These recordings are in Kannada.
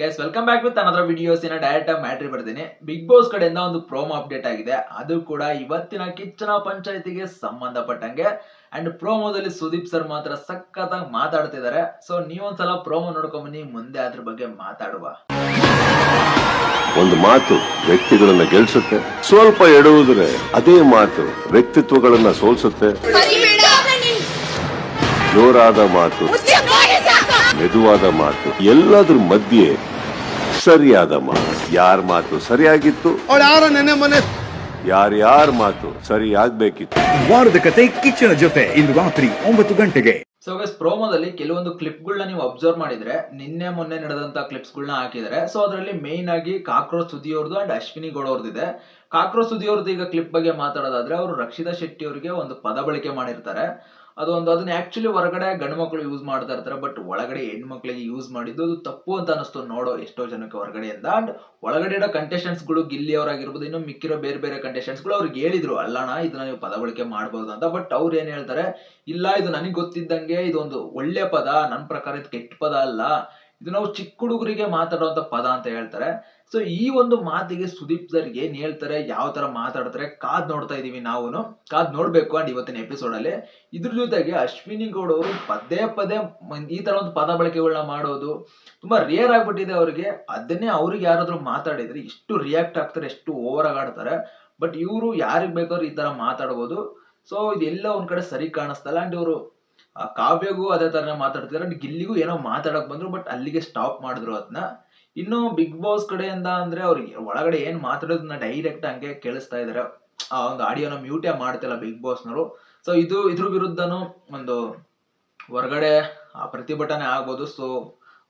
Guys welcome back with another videos ಇನ್ನ ಡೈರೆಕ್ಟ್ ಆಗಿ ಮ್ಯಾಟ್ರಿ ಬರ್ತೀನಿ ಬಿಗ್ ಬಾಸ್ ಕಡೆಯಿಂದ ಒಂದು ಪ್ರೋಮೋ ಅಪ್ಡೇಟ್ ಆಗಿದೆ. ಅದು ಕೂಡ ಇವತ್ತಿನ ಕಿಚ್ಚನ ಪಂಚಾಯತಿಗೆ ಸಂಬಂಧಪಟ್ಟಂಗೆ. ಅಂಡ್ ಪ್ರೋಮೋದಲ್ಲಿ ಸುದೀಪ್ ಸರ್ ಮಾತ್ರ ಸಖತ್ತಾಗಿ ಮಾತಾಡ್ತಿದ್ದಾರೆ ಸೊ ನೀವೊಂದ್ಸಲ ಪ್ರೋಮೋ ನೋಡ್ಕೊಂಡ್ ಬನ್ನಿ. ಮುಂದೆ ಅದ್ರ ಬಗ್ಗೆ ಮಾತಾಡುವ. ಒಂದು ಮಾತು ವ್ಯಕ್ತಿಗಳನ್ನ ಗೆಲ್ಸುತ್ತೆ. ಸ್ವಲ್ಪ ಎಡುವುದ್ರೆ ಅದೇ ಮಾತು ವ್ಯಕ್ತಿತ್ವಗಳನ್ನ ಸೋಲ್ಸುತ್ತೆ. ಜೋರಾದ ಮಾತು. ಮೆದುವಾದ ಮಾತು ಎಲ್ಲದ್ರ ಮಧ್ಯೆ ಸರಿಯಾದ ಮಾತು. ಯಾರ ಮಾತು ಸರಿಯಾಗಿತ್ತು? ಅವಳು ಯಾರ ನೆನೆ ಮನೆ ಯಾರ್ಯಾರ ಮಾತು ಸರಿಯಾಗ್ಬೇಕಿತ್ತು? ವಾರದ ಕತೆ ಕಿಚ್ಚನ ಜೊತೆ ಇಂದು ರಾತ್ರಿ ಒಂಬತ್ತು ಗಂಟೆಗೆ. ಸೊ ಗೈಸ್ ಪ್ರೋಮೋದಲ್ಲಿ ಕೆಲವೊಂದು ಕ್ಲಿಪ್ಗಳನ್ನ ನೀವು ಅಬ್ಸರ್ವ್ ಮಾಡಿದ್ರೆ, ನಿನ್ನೆ ಮೊನ್ನೆ ನಡೆದಂತ ಕ್ಲಿಪ್ಸ್ಗಳನ್ನ ಹಾಕಿದ್ದಾರೆ ಸೊ ಅದರಲ್ಲಿ ಮೇನ್ ಆಗಿ ಕಾಕ್ರೋಚ್ ಸುದಿಯವ್ರದ್ದು ಅಂಡ್ ಅಶ್ವಿನಿ ಗೌಡ ಅವ್ರದ್ದಿದೆ ಕಾಕ್ರೋಚ್ ಸುದಿಯವ್ರದ್ದು ಈಗ ಕ್ಲಿಪ್ ಬಗ್ಗೆ ಮಾತಾಡೋದಾದ್ರೆ, ಅವರು ರಕ್ಷಿತಾ ಶೆಟ್ಟಿ ಅವರಿಗೆ ಒಂದು ಪದ ಬಳಕೆ ಮಾಡಿರ್ತಾರೆ. ಅದೊಂದು ಅದನ್ನ ಆಕ್ಚುಲಿ ಹೊರಗಡೆ ಗಂಡು ಮಕ್ಕಳು ಯೂಸ್ ಮಾಡ್ತಾ ಇರ್ತಾರೆ ಬಟ್ ಒಳಗಡೆ ಹೆಣ್ಮಕ್ಳಿಗೆ ಯೂಸ್ ಮಾಡಿದ್ದು ಅದು ತಪ್ಪು ಅಂತ ಅನಿಸ್ತು ನೋಡೋ ಎಷ್ಟೋ ಜನಕ್ಕೆ ಹೊರಗಡೆಯಿಂದ. ಅಂಡ್ ಒಳಗಡೆ ಇರೋ ಕಂಟೆಸ್ಟೆಂಟ್ಸ್ಗಳು ಗಳು ಗಿಲ್ಲಿ ಅವರಾಗಿರ್ಬೋದು ಇನ್ನು ಮಿಕ್ಕಿರೋ ಬೇರೆ ಬೇರೆ ಕಂಟೆಸ್ಟೆಂಟ್ಸ್ಗಳು ಗಳು ಅವ್ರಿಗೆ ಹೇಳಿದ್ರು, ಅಲ್ಲಣ್ಣ, ಇದನ್ನ ನೀವು ಪದ ಬಳಕೆ ಮಾಡ್ಬೋದು ಅಂತ. ಬಟ್ ಅವ್ರು ಏನು ಹೇಳ್ತಾರೆ, ಇಲ್ಲ, ಇದು ನನಗೆ ಗೊತ್ತಿದ್ದಂಗೆ ಇದೊಂದು ಒಳ್ಳೆ ಪದ ನನ್ನ ಪ್ರಕಾರ ಇದು ಕೆಟ್ಟ ಪದ ಅಲ್ಲ. ಇದು ನಾವು ಚಿಕ್ಕ ಹುಡುಗರಿಗೆ ಮಾತಾಡುವಂತ ಪದ ಅಂತ ಹೇಳ್ತಾರೆ. ಸೊ ಈ ಒಂದು ಮಾತಿಗೆ ಸುದೀಪ್ ಸರ್ ಏನ್ ಹೇಳ್ತಾರೆ, ಯಾವ ತರ ಮಾತಾಡ್ತಾರೆ, ಕಾದ್ ನೋಡ್ತಾ ಇದೀವಿ ನಾವು ಕಾದ್ ನೋಡ್ಬೇಕು ಅಂಡ್ ಇವತ್ತಿನ ಎಪಿಸೋಡ್ ಅಲ್ಲಿ. ಇದ್ರ ಜೊತೆಗೆ ಅಶ್ವಿನಿ ಗೌಡ ಅವರು ಪದೇ ಪದೇ ಈ ತರ ಒಂದು ಪದ ಬಳಕೆಗಳನ್ನ ಮಾಡೋದು ತುಂಬಾ ರೇರ್ ಆಗ್ಬಿಟ್ಟಿದೆ ಅವರಿಗೆ. ಅದನ್ನೇ ಅವ್ರಿಗೆ ಯಾರಾದ್ರೂ ಮಾತಾಡಿದ್ರೆ ಎಷ್ಟು ರಿಯಾಕ್ಟ್ ಆಗ್ತಾರೆ, ಎಷ್ಟು ಓವರ್ ಆಗಿ ಆಡ್ತಾರೆ. ಬಟ್ ಇವರು ಯಾರಿಗ್ ಬೇಕಾದ್ರೂ ಈ ತರ ಮಾತಾಡಬಹುದು ಸೊ ಇದೆಲ್ಲ ಒಂದ್ ಕಡೆ ಸರಿ ಕಾಣಿಸ್ತಲ್ಲ ಅಂಡ್ ಇವರು ಕಾವ್ಯಗೂ ಅದೇ ತರನೇ ಮಾತಾಡ್ತಿದ್ದಾರೆ ಗಿಲ್ಲಿಗೂ ಏನೋ ಮಾತಾಡಕ್ ಬಂದ್ರು, ಬಟ್ ಅಲ್ಲಿಗೆ ಸ್ಟಾಪ್ ಮಾಡಿದ್ರು ಅದನ್ನ ಇನ್ನು ಬಿಗ್ ಬಾಸ್ ಕಡೆಯಿಂದ ಅಂದ್ರೆ ಅವ್ರಿಗೆ ಒಳಗಡೆ ಏನ್ ಮಾತಾಡೋದನ್ನ ಡೈರೆಕ್ಟ್ ಹಂಗೆ ಕೇಳಿಸ್ತಾ ಇದಾರೆ. ಆ ಒಂದು ಆಡಿಯೋನ ಮ್ಯೂಟೇ ಮಾಡ್ತಿಲ್ಲ ಬಿಗ್ ಬಾಸ್ನವರು ಸೊ ಇದು ಇದ್ರ ವಿರುದ್ಧನು ಒಂದು ಹೊರಗಡೆ ಆ ಪ್ರತಿಭಟನೆ ಆಗ್ಬೋದು. ಸೊ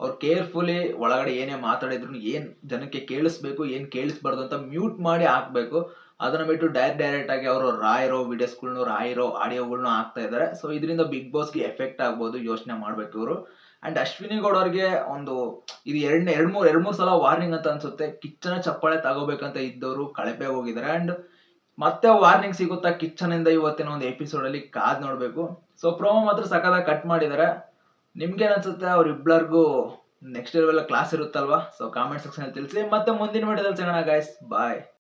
ಅವ್ರು ಕೇರ್ಫುಲಿ ಒಳಗಡೆ ಏನೇ ಮಾತಾಡಿದ್ರು ಏನ್ ಜನಕ್ಕೆ ಕೇಳಿಸ್ಬೇಕು, ಏನ್ ಕೇಳಿಸ್ಬಾರ್ದು ಅಂತ ಮ್ಯೂಟ್ ಮಾಡಿ ಹಾಕ್ಬೇಕು. ಅದನ್ನ ಬಿಟ್ಟು ಡೈರೆಕ್ಟ್ ಡೈರೆಕ್ಟ್ ಆಗಿ ಅವರು ರಾಯಿರೋ ವಿಡಿಯೋಸ್ಗಳ್ನು ರಾಯಿರೋ ಆಡಿಯೋಗಳ್ನು ಹಾಕ್ತಾ ಇದ್ದಾರೆ. ಸೊ ಇದರಿಂದ ಬಿಗ್ ಬಾಸ್ಗೆ ಎಫೆಕ್ಟ್ ಆಗ್ಬೋದು ಯೋಚನೆ ಮಾಡ್ಬೇಕು ಇವರು. ಅಂಡ್ ಅಶ್ವಿನಿ ಗೌಡ ಅವ್ರಿಗೆ ಒಂದು, ಇದು ಎರಡ್ ಎರಡ್ ಮೂರ್ ಎರಡ್ ಮೂರ್ ಸಲ ವಾರ್ನಿಂಗ್ ಅಂತ ಅನ್ಸುತ್ತೆ. ಕಿಚ್ಚನ ಚಪ್ಪಾಳೆ ತಗೋಬೇಕಂತ ಇದ್ದವರು ಕಳಪೆ ಹೋಗಿದ್ದಾರೆ. ಅಂಡ್ ಮತ್ತೆ ವಾರ್ನಿಂಗ್ ಸಿಗುತ್ತಾ ಕಿಚ್ಚನಿಂದ ಇವತ್ತಿನ ಒಂದು ಎಪಿಸೋಡ್ ಅಲ್ಲಿ ಕಾದ್ ನೋಡ್ಬೇಕು. ಸೊ ಪ್ರೋಮೋ ಮಾತ್ರ ಸಕಾಲ ಕಟ್ ಮಾಡಿದ್ದಾರೆ. ನಿಮ್ಗೇನ್ ಅನ್ಸುತ್ತೆ ಇಬ್ಬರಿಗೂ ನೆಕ್ಸ್ಟ್ ಇಯರ್ ಎಲ್ಲ ಕ್ಲಾಸ್ ಇರುತ್ತಲ್ವಾ? ಸೊ ಕಾಮೆಂಟ್ ಸೆಕ್ಷನ್ ಅಲ್ಲಿ ತಿಳಿಸಿ. ಮತ್ತೆ ಮುಂದಿನ ವಿಡಿಯೋದಲ್ಲಿ ಸಿಗೋಣ ಗಾಯ್ಸ್ ಬಾಯ್